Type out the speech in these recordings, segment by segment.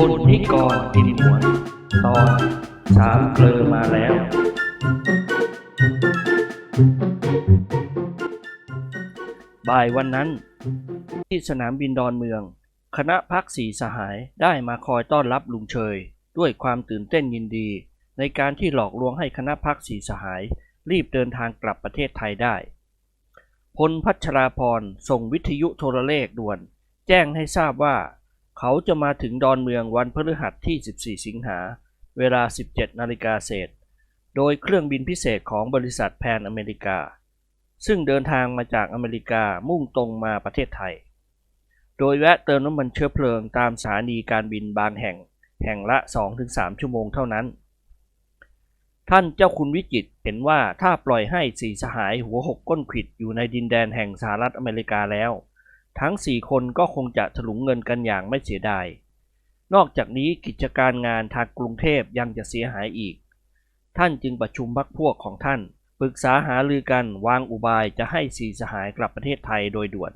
ลนิกรติดหวนตอนสามเกลอมาแล้ว บ่ายวันนั้น ที่สนามบินดอนเมือง คณะพักสีสหายได้มาคอยต้อนรับลุงเชย ด้วยความตื่นเต้นยินดี ในการที่หลอกลวงให้คณะพักสีสหาย รีบเดินทางกลับประเทศไทยได้พลพัชราพรส่งวิทยุโทรเลขด่วน แจ้งให้ทราบว่า เขาจะมาถึงดอนเมืองวันพฤหัสที่ 14 สิงหา เวลา 17 นาฬิกาเศษ โดยเครื่องบินพิเศษของบริษัทแพนอเมริกา ซึ่งเดินทางมาจากอเมริกามุ่งตรงมาประเทศไทย โดยแวะเติมน้ำมันเชื้อเพลิงตามสถานีการบินบางแห่ง แห่งละ 2-3 ชั่วโมงเท่านั้น ท่านเจ้าคุณวิจิตเห็นว่าถ้าปล่อยให้สีสหายหัวหกก้นขิดอยู่ในดินแดนแห่งสหรัฐอเมริกาแล้ว ทั้งสี่คนก็คงจะถลุงเงินกันอย่างไม่เสียดาย นอกจากนี้กิจการงานทางกรุงเทพยังจะเสียหายอีก ท่านจึงประชุมพักพวกของท่าน ปรึกษาหารือกันวางอุบายจะให้สีสหายกลับประเทศไทยโดยด่วน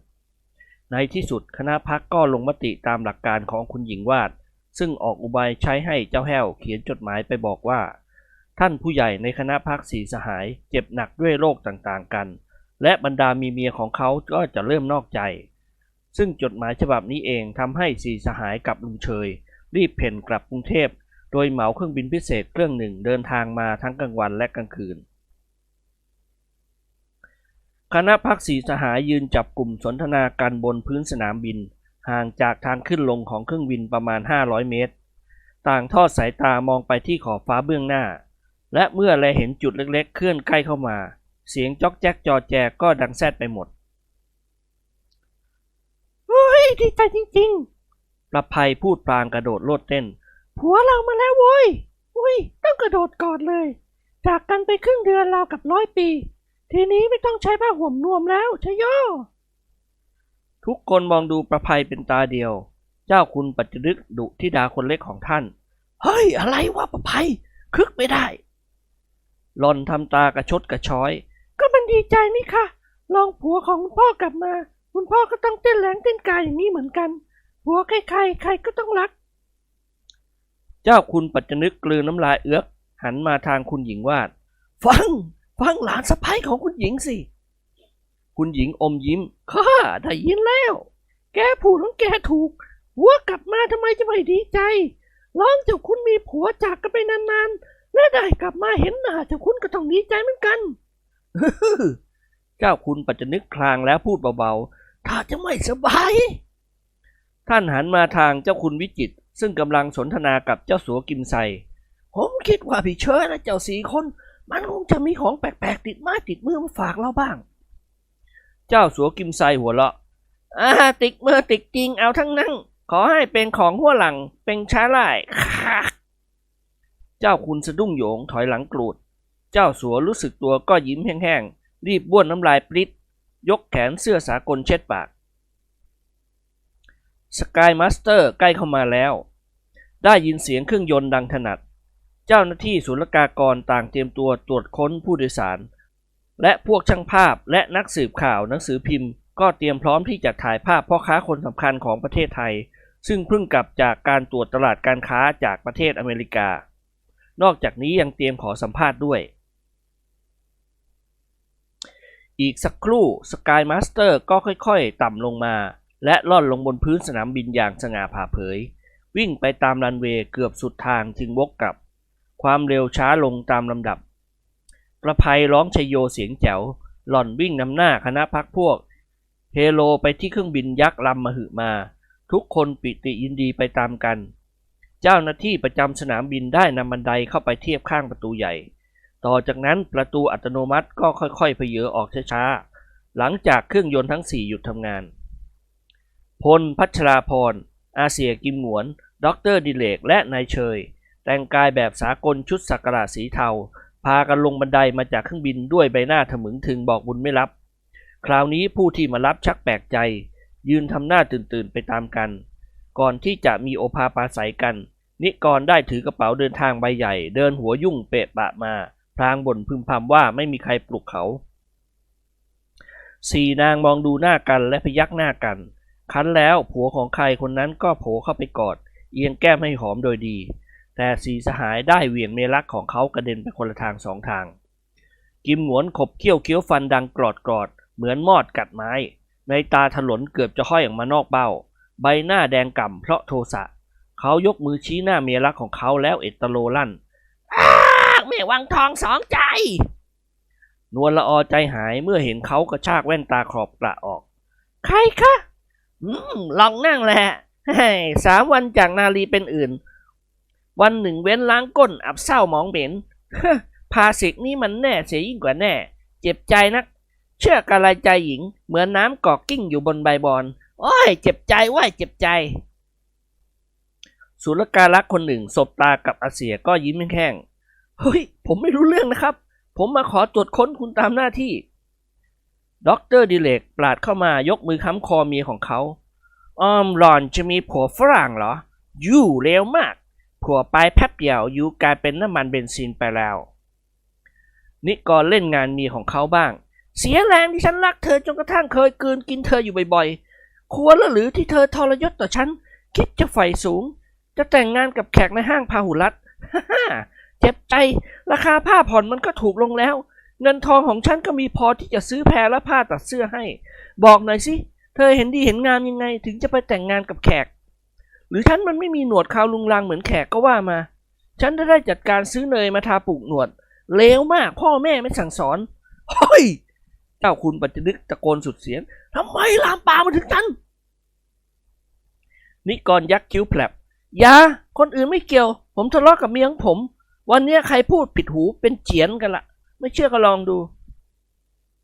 ในที่สุดคณะพักก็ลงมติตามหลักการของคุณหญิงวาด ซึ่งออกอุบายใช้ให้เจ้าแห้วเขียนจดหมายไปบอกว่า ท่านผู้ใหญ่ในคณะพักสีสหายเจ็บหนักด้วยโรคต่างๆกัน และบรรดามีเมียของเขาก็จะเริ่มนอกใจ ซึ่งจดหมายฉบับนี้เองทำให้สีสหายกับลุงเชย รีบเพ่นกลับกรุงเทพ โดยเหมาเครื่องบินพิเศษเครื่องหนึ่งเดินทางมาทั้งกลางวันและกลางคืน คณะพักสีสหายยืนจับกลุ่มสนทนากันบนพื้นสนามบิน ห่างจากทางขึ้นลงของเครื่องบินประมาณ 500 เมตร ต่างทอดสายตามองไปที่ขอบฟ้าเบื้องหน้า และเมื่อแลเห็นจุดเล็กๆ เคลื่อนใกล้เข้ามา เสียงจ๊อกแจ๊กจอแจก็ดังแซดไปหมด ยดีใจจริงประภัยพูดพลางกระโดดโลดเต้นๆผัวเรามาแล้วโว้ยอุ้ย ต้องกระโดดกอดเลย จากกันไปครึ่งเดือนราวกับร้อยปี ทีนี้ไม่ต้องใช้ผ้าห่มนวมแล้วชะโยทุกคนมองดูประภัยเป็นตาเดียว เจ้าคุณปัจจรึกดุที่ดาคนเล็กของท่าน เฮ้ย อะไรวะประภัย คึกไม่ได้หลอนทำตากระชดกระช้อย ก็มันดีใจนี่ค่ะ ลองผัวของคุณพ่อกลับมา คุณพ่อก็ต้องเต้นแรงเต้นกายอย่างนี้เหมือนกันผัวใครๆใครก็ต้องรัก เจ้าคุณปัจจนึกกลืนน้ำลายเอื้อกหันมาทางคุณหญิงวาด ฟัง ฟังหลานสะพ้ายของคุณหญิงสิ คุณหญิงอมยิ้ม ข้าได้ยินแล้ว แกผูดของแกถูกผัวกลับมาทำไมจะไม่ดีใจลองเจ้าคุณมีผัวจากกันไปนานๆ และได้กลับมาเห็นหน้าเจ้าคุณก็ต้องดีใจเหมือนกัน เจ้าคุณปัจจนึกคลางแล้วพูดเบาๆ ถ้าจะไม่สบาย ท่านหันมาทางเจ้าคุณวิจิตรซึ่งกำลังสนทนากับเจ้าสัวกิมไซ ผมคิดว่าพี่เชิญและเจ้าสี่คน มันคงจะมีของแปลกๆ ติดไม้ติดมือมาฝากเราบ้าง เจ้าสัวกิมไซหัวเราะอ่าติดมือติดจริงเอาทั้งนั้น ขอให้เป็นของหัวหลังเป็นช้าไล่ค่ะเจ้าคุณสะดุ้งโหยงถอยหลังกรูด เจ้าสัวรู้สึกตัวก็ยิ้มแห้งๆ รีบบ้วนน้ำลายปริด ยกแขนเสื้อสากลเช็ดปากสกายมาสเตอร์ใกล้เข้ามาแล้ว ได้ยินเสียงเครื่องยนต์ดังถนัด เจ้าหน้าที่ศุลกากรต่างเตรียมตัวตรวจค้นผู้โดยสาร และพวกช่างภาพและนักสืบข่าวหนังสือพิมพ์ก็เตรียมพร้อมที่จะถ่ายภาพพ่อค้าคนสำคัญของประเทศไทย ซึ่งเพิ่งกลับจากการตรวจตลาดการค้าจากประเทศอเมริกา นอกจากนี้ยังเตรียมขอสัมภาษณ์ด้วย อีกสักครู่สกายมาสเตอร์ก็ค่อยๆ ต่ำลงมา และล่อนลงบนพื้นสนามบินอย่างสง่าผ่าเผย วิ่งไปตามรันเวย์เกือบสุดทางจึงวกกลับ ความเร็วช้าลงตามลำดับ ประภัยร้องชัยโยเสียงแจ๋ว หล่อนวิ่งนำหน้าคณะพักพวก เฮโลไปที่เครื่องบินยักษ์ลำมหึมา ทุกคนปิติยินดีไปตามกัน เจ้าหน้าที่ประจำสนามบินได้นำบันไดเข้าไปเทียบข้างประตูใหญ่ ต่อจากนั้นประตูอัตโนมัติก็ค่อยๆเพเยอออกช้าๆ หลังจากเครื่องยนต์ทั้งสี่หยุดทำงาน พลพัชราพร อาเซียกิมหวนด็อกเตอร์ดิเลก และนายเชย แต่งกายแบบสากลชุดสักการสีเทา พากันลงบันไดมาจากเครื่องบินด้วยใบหน้าถมึงถึงบอกบุญไม่รับ คราวนี้ผู้ที่มารับชักแปลกใจ ยืนทำหน้าตื่นๆไปตามกัน ก่อนที่จะมีโอภาปาศัยกัน นิกรได้ถือกระเป๋าเดินทางใบใหญ่ เดินหัวยุ่งเปะปะมา พลางบ่นพึมพำว่าไม่มีใครปลุกเขาสี่นางมองดูหน้ากันและพยักหน้ากัน คันแล้วผัวของใครคนนั้นก็โผล่เข้าไปกอด เอียงแก้มให้หอมโดยดี แต่สีสหายได้เหวี่ยงเมลักของเขากระเด็นไปคนละทางสองทาง กิมหวนขบเคี้ยวเคี้ยวฟันดังกรอดกรอดเหมือนมอดกัดไม้ ในตาถลนเกือบจะห้อยออกมานอกเบ้า ใบหน้าแดงก่ำเพราะโทสะ เขายกมือชี้หน้าเมียรักของเขาแล้วเอตโลลั่น แม่วังทองสองใจ นวลละออใจหายเมื่อเห็นเขากระชากแว่นตาขอบกระออก ใครคะอืมลองนั่งแหละสามวันจากนาลีเป็นอื่น วันหนึ่งเว้นล้างก้นอับเศร้ามองเหม็นฮะภาสิกนี่มันแน่เสียยิ่งกว่าแน่ เจ็บใจนัก เชื่อกะไรใจหญิง เหมือนน้ำกอกกิ้งอยู่บนใบบอนโอ้ย เจ็บใจว้ยเจ็บใจสุลการักษ์คนหนึ่งสบตากับอาเสียก็ยิ้มแห้ง เฮ้ย ผมไม่รู้เรื่องนะครับ ผมมาขอตรวจค้นคุณตามหน้าที่ด็อกเตอร์ดิเลกปราดเข้ามายกมือค้ำคอเมียของเขาอ้อมหลอนจะมีผัวฝรั่งเหรอ อยู่เร็วมาก ผัวไปแป๊บเดียวอยู่กลายเป็นน้ำมันเบนซินไปแล้ว นิกรเล่นงานเมียของเขาบ้าง เสียแรงที่ฉันรักเธอจนกระทั่งเคยกืนกินเธออยู่บ่อยๆ ควรหรือที่เธอทรยศต่อฉัน คิดจะใฝ่สูง จะแต่งงานกับแขกในห้างพาหุรัตฮ่า เจ็บใจ ราคาผ้าผ่อนมันก็ถูกลงแล้ว เงินทองของฉันก็มีพอที่จะซื้อแพรและผ้าตัดเสื้อให้ บอกหน่อยสิ เธอเห็นดีเห็นงามยังไง ถึงจะไปแต่งงานกับแขก หรือฉันมันไม่มีหนวดคราวลุงลังเหมือนแขกก็ว่ามา ฉันจะได้จัดการซื้อเนยมาทาปลูกหนวด เลวมากพ่อแม่ไม่สั่งสอนเฮ้ยเจ้าคุณปัจจนึกตะโกนสุดเสียงทำไมลามปามาถึงฉันนิกรยักคิ้วแผลบยาคนอื่นไม่เกี่ยว ผมทะเลาะกับเมียของผม วันนี้ใครพูดผิดหูเป็นเจียนกันละ ไม่เชื่อก็ลองดู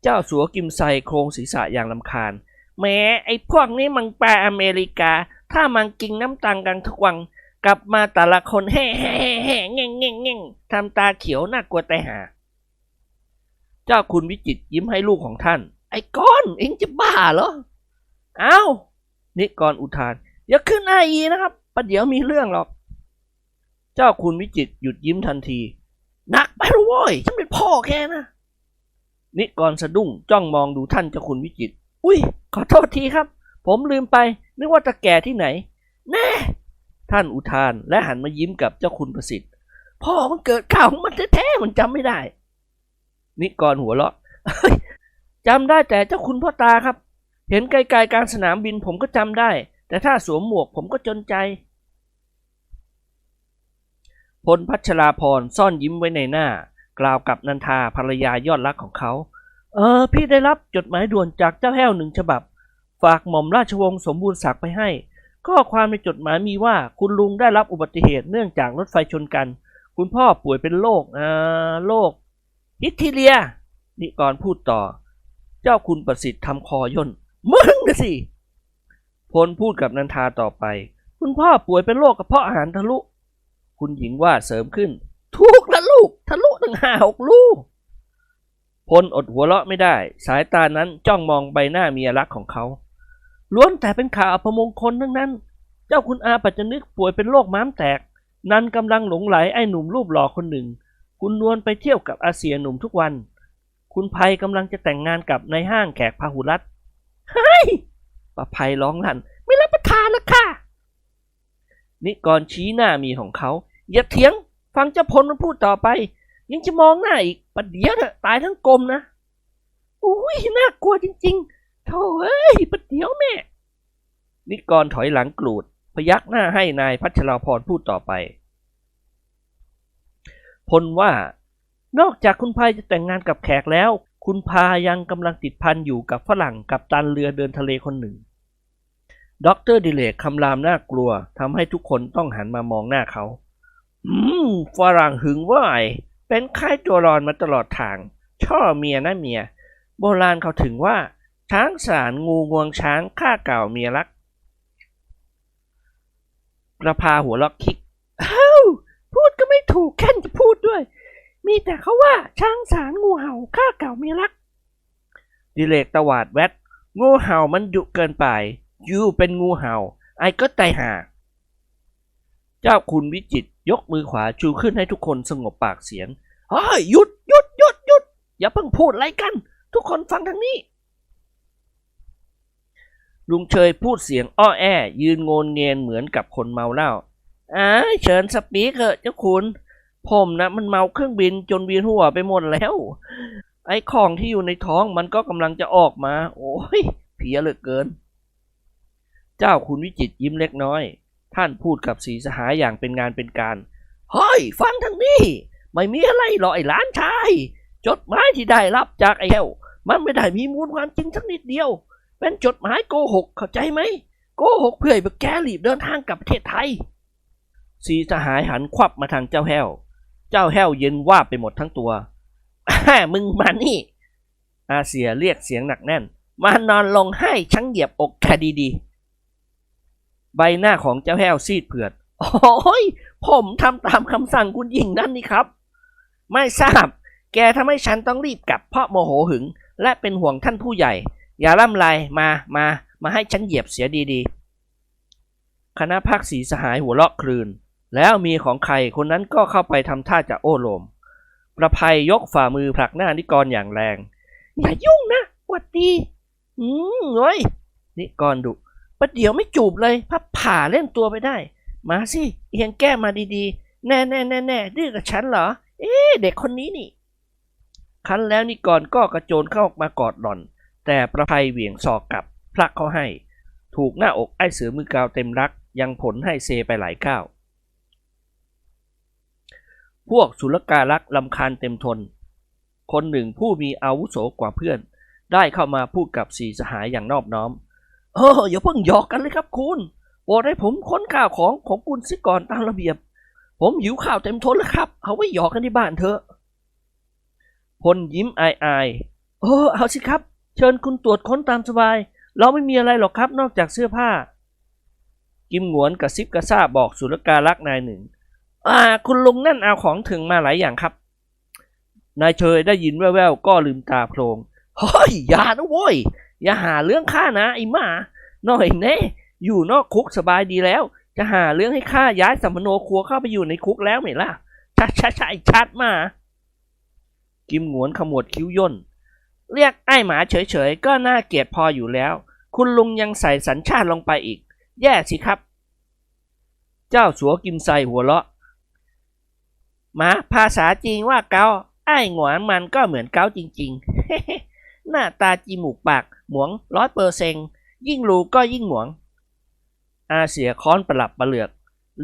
เจ้าสัวกิมไซโครงศีรษะอย่างลำคาญ แม้ไอ้พวกนี้มันแปลอเมริกา ถ้ามันกินน้ำตังกันทุกวันกลับมาแต่ละคนแห่แห่แห่แห่เง่งเง่งเง่งทำตาเขียวน่ากลัวแต่หา เจ้าคุณวิจิตยิ้มให้ลูกของท่าน ไอ้ก้อนเอ็งจะบ้าเหรออ้าวนิกรอุทาน อย่าขึ้นไออีนะครับประเดี๋ยวมีเรื่องหรอก เจ้าคุณวิจิตหยุดยิ้มทันที หนักไปแล้วโว้ยฉันเป็นพ่อแค่นะ นิกรสะดุ้งจ้องมองดูท่านเจ้าคุณวิจิต อุ้ย ขอโทษทีครับ ผมลืมไป นึกว่าตะแก่ที่ไหน แน่ ท่านอุทานและหันมายิ้มกับเจ้าคุณประสิทธิ์ พ่อมันเกิดข่าวของมันแท้ๆมันจำไม่ได้ นิกรหัวเราะเฮ้ยจำได้แต่เจ้าคุณพ่อตาครับ เห็นไกลๆกลางสนามบินผมก็จำได้ แต่ถ้าสวมหมวกผมก็จนใจ พลพัชราพรซ่อนยิ้มไว้ในหน้า กล่าวกับนันทาภรรยายอดรักของเขา เออ พี่ได้รับจดหมายด่วนจากเจ้าแห้วหนึ่งฉบับ ฝากหม่อมราชวงศ์สมบูรณ์ศักดิ์ไปให้ ข้อความในจดหมายมีว่าคุณลุงได้รับอุบัติเหตุเนื่องจากรถไฟชนกัน คุณพ่อป่วยเป็นโรคอ่าโรคฮิตทีเลีย นิกรพูดต่อ เจ้าคุณประสิทธิ์ทำคอย่นมึงนะสิพลพูดกับนันทาต่อไป คุณพ่อป่วยเป็นโรคกระเพาะอาหารทะลุ คุณหญิงว่าเสริมขึ้น ทุกละลูกทะลุตั้งห้าหกลูก พลอดหัวเราะไม่ได้ สายตานั้นจ้องมองใบหน้าเมียรักของเขา ล้วนแต่เป็นข่าวอัปมงคลทั้งนั้น เจ้าคุณอาปัจจนึกป่วยเป็นโรคม้ามแตก นันกำลังหลงไหลไอ้หนุ่มรูปหล่อคนหนึ่ง คุณนวลไปเที่ยวกับอาเซียหนุ่มทุกวัน คุณภัยกำลังจะแต่งงานกับในายห้างแขกพาหุรัตเฮ้ยป้าภัยร้องลั่นไม่รับประทานแล้วค่ะ นิกรชี้หน้ามีของเขา อย่าเถียง ฟังเจ้าพลมันพูดต่อไป ยังจะมองหน้าอีกประเดี๋ยวเถอะตายทั้งกลมนะอุ้ยน่ากลัวจริงๆโธ่เอ้ยประเดี๋ยวแม่ นิกรถอยหลังกรูด พยักหน้าให้นายพัชราพรพูดต่อไป พลว่านอกจากคุณพายจะแต่งงานกับแขกแล้ว คุณพายังกำลังติดพันอยู่กับฝรั่งกับตันเรือเดินทะเลคนหนึ่ง ด็อกเตอร์ดิเลกคำรามน่ากลัวทำให้ทุกคนต้องหันมามองหน้าเขา อืม ฝรั่งหึงว่าย เป็นค่ายตัวรอนมาตลอดทาง ช่อเมียนะเมีย โบราณเขาถึงว่า ช้างสารงูงวงช้างฆ่าเก่าเมียรักประพาหัวล็อกคิกอ้าพูดก็ไม่ถูกแค่จะพูดด้วย มีแต่เขาว่าช้างสารงูเห่าข้าเก่าเมียรัก ดิเลกตวาดแวดงูเห่ามันดุเกินไป ยูเป็นงูเห่า ไอ้ก็ตายห่า เจ้าคุณวิจิตยกมือขวาชูขึ้นให้ทุกคนสงบปากเสียงเฮ้ยหยุดหยุดหยุดหยุดอย่าเพิ่งพูดอะไรกัน ทุกคนฟังทางนี้ ลุงเชยพูดเสียงอ้อแอ ยืนโงนเงียนเหมือนกับคนเมาเหล้าอ่าเชิญสปีกเถอะเจ้าคุณ ผมนะมันเมาเครื่องบินจนเวียนหัวไปหมดแล้ว ไอ้ของที่อยู่ในท้องมันก็กำลังจะออกมา โอ้ยเพียเหลือเกิน เจ้าคุณวิจิตยิ้มเล็กน้อย ท่านพูดกับสีสหายอย่างเป็นงานเป็นการเฮ้ยฟังทางนี้ ไม่มีอะไรหรอกไอ้หลานชาย จดหมายที่ได้รับจากไอ้แก้วมันไม่ได้มีมูลความจริงสักนิดเดียว เป็นจดหมายโกหกเข้าใจไหมโกหกเพื่อให้พวกแกรีบเดินทางกลับประเทศไทยสีสหายหันควับมาทางเจ้าแห้ว เจ้าแห้วเย็นว่าบไปหมดทั้งตัวอ่ามึงมานี่ อาเซียเรียกเสียงหนักแน่น มานอนลงให้ชั้งเหยียบอกแกดีๆ ใบหน้าของเจ้าแห้วซีดเผือดโอ้ยผมทำตามคำสั่งคุณหญิงนั่นนี่ครับ ไม่ทราบ แกทำให้ฉันต้องรีบกลับเพราะโมโหหึง และเป็นห่วงท่านผู้ใหญ่ อย่าล่ำไรมามามาให้ฉันเหยียบเสียดีๆ คณะพักสีสหายหัวเราะครืน แล้วมีของใครคนนั้นก็เข้าไปทำท่าจะโอ้โลม ประภัยยกฝ่ามือผลักหน้านิกรอย่างแรง อย่ายุ่งนะวัดดี อืมเฮ้ยนิกรดุ ประเดี๋ยวไม่จูบเลยพับผ่าเล่นตัวไปได้ มาสิเอียงแก้มาดีๆ แน่แน่แน่แน่ดื้อกับฉันเหรอ เอ๊เด็กคนนี้นี่คันแล้วนิกรก็กระโจนเข้ามากอดหล่อน แต่ประภัยเหวี่ยงศอกกลับ พลักเขาให้ ถูกหน้าอกไอ้เสือมือกาวเต็มรัก ยังผลให้เซไปหลายก้าวพวกสุลกาลักษ์ลำคาญเต็มทน คนหนึ่งผู้มีอาวุโสกว่าเพื่อน ได้เข้ามาพูดกับสีสหายอย่างนอบน้อม เอออย่าเพิ่งหยอกกันเลยครับคุณโปรดให้ผมค้นข้าวของของคุณซิก่อนตามระเบียบ ผมหิวข้าวเต็มทนแล้วครับ เอาไว้หยอกกันที่บ้านเถอะพลยิ้มอายอายๆเออเอาสิครับ เชิญคุณตรวจค้นตามสบาย เราไม่มีอะไรหรอกครับนอกจากเสื้อผ้า กิมหวนกระซิบกระซาบบอกสุลกาลักนายหนึ่ง อ่า คุณลุงนั่นเอาของถึงมาหลายอย่างครับ นายเชยได้ยินแว่วๆก็ลืมตาโพลงเฮ้ยอย่านะโว้ย อย่าหาเรื่องข้านะไอ้หมา หน่อยแน่อยู่นอกคุกสบายดีแล้ว จะหาเรื่องให้ข้าย้ายสัมโนครัวเข้าไปอยู่ในคุกแล้วไหมล่ะชัดชัดชัดชัดมา กิมหงวนขมวดคิ้วย่น เรียกไอ้หมาเฉยๆ ก็น่าเกลียดพออยู่แล้ว คุณลุงยังใส่สัญชาติลงไปอีก แย่สิครับ เจ้าสัวกิมไซหัวเราะหมาภาษาจีนว่าเกาไอ้หงวนมันก็เหมือนเกาจริง ๆ หน้าตาจีมูกปาก หมวงร้อยเปอร์เซงยิ่งรู้ก็ยิ่งหมวง อาเสียค้อนประหลับประเหลือก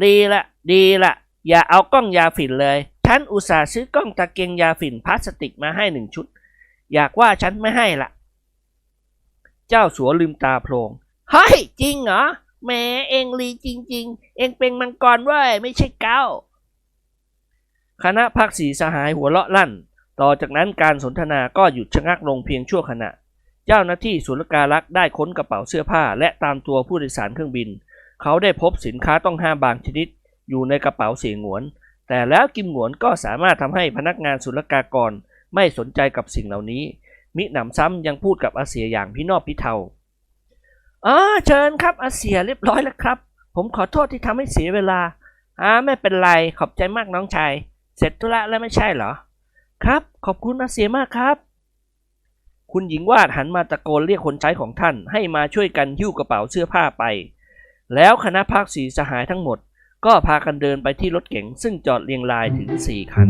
ดีละดีละอย่าเอากล้องยาฝิ่นเลย ฉันอุตส่าห์ซื้อกล้องตะเกียงยาฝิ่นพลาสติกมาให้หนึ่งชุด อยากว่าฉันไม่ให้ละเจ้าสัวลืมตาโพลงเฮ้ยจริงเหรอแหมเองลีจริง ๆ เองเป็นมังกรเว้ยไม่ใช่เก้า คณะพักสีสหายหัวเราะลั่น ต่อจากนั้นการสนทนาก็หยุดชะงักลงเพียงชั่วขณะ เจ้าหน้าที่ศุลกาลักษ์ได้ค้นกระเป๋าเสื้อผ้า และตามตัวผู้โดยสารเครื่องบิน เขาได้พบสินค้าต้องห้ามบางชนิด อยู่ในกระเป๋าเสียงหวน แต่แล้วกิมหวนก็สามารถทำให้พนักงานศุลกากรไม่สนใจกับสิ่งเหล่านี้ มิหนำซ้ำยังพูดกับอาเสียอย่างพี่นอบพี่เทาอ๋อเชิญครับอาเสียเรียบร้อยแล้วครับ ผมขอโทษที่ทำให้เสียเวลาอ่าไม่เป็นไรขอบใจมากน้องชายเสร็จธุระแล้วไม่ใช่เหรอ ครับ ขอบคุณอาเสียมากครับ คุณหญิงวาดหันมาตะโกนเรียกคนใช้ของท่านให้มาช่วยกันหิ้วกระเป๋าเสื้อผ้าไป แล้วคณะพักสีสหายทั้งหมด ก็พากันเดินไปที่รถเก๋งซึ่งจอดเรียงรายถึง4คัน